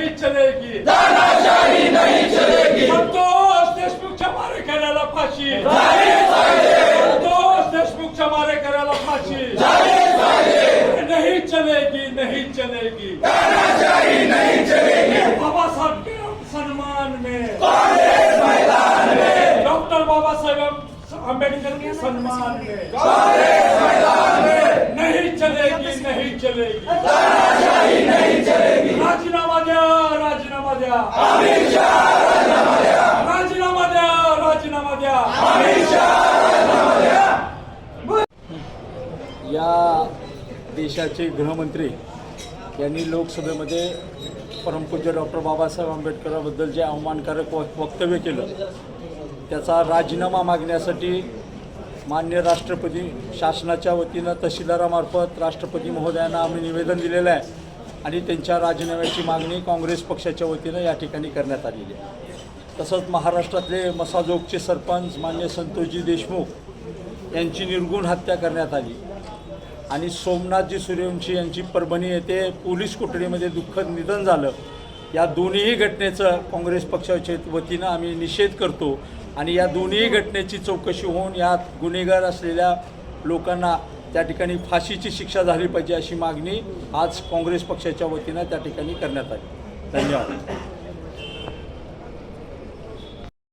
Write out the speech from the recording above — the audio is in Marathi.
नहीं चलेगी। दादाशाही नहीं चलेगी। संतोष देशमुख हमारे करायला फांसी संतोष देशमुख हमारे करायला फांसी नहीं चलेगी नहीं चलेगी। दादाशाही नहीं चलेगी। बाबा साहब के सम्मान में। कांग्रेस मैदान में। डॉक्टर बाबा साहब अंबेडकर के सम्मान में। कांग्रेस मैदान में। नहीं चलेगी नहीं चलेगी। राजीनामा द्या. राजीनामा द्या. राजीनामा द्या. या देशाचे गृहमंत्री यांनी लोकसभेमध्ये परमपूज्य डॉक्टर बाबासाहेब आंबेडकरांबद्दल जे अवमानकारक वक- वक्तव्य केलं त्याचा राजीनामा मागण्यासाठी मान्य राष्ट्रपती शासनाच्या वतीनं तहसीलदारामार्फत राष्ट्रपती महोदयांना आम्ही निवेदन दिलेलं आहे. आणि त्यांच्या राजीनाम्याची मागणी काँग्रेस पक्षाच्या वतीनं या ठिकाणी करण्यात आलेली आहे. तसंच महाराष्ट्रातले मसाजोगचे सरपंच मान्य संतोषजी देशमुख यांची निर्गुण हत्या करण्यात आली. आणि सोमनाथजी सूर्यवंशी यांची परभणी येथे पोलीस कोठडीमध्ये दुःखद निधन झालं. या दोन्हीही घटनेचं काँग्रेस पक्षाच्या वतीनं आम्ही निषेध करतो आणि या दोन्ही घटनेची चौकशी होऊन यात गुन्हेगार असलेल्या लोकांना त्या ठिकाणी फाशीची शिक्षा झाली पाहिजे अशी मागणी आज काँग्रेस पक्षाच्या वतीनं त्या ठिकाणी करण्यात आली. धन्यवाद.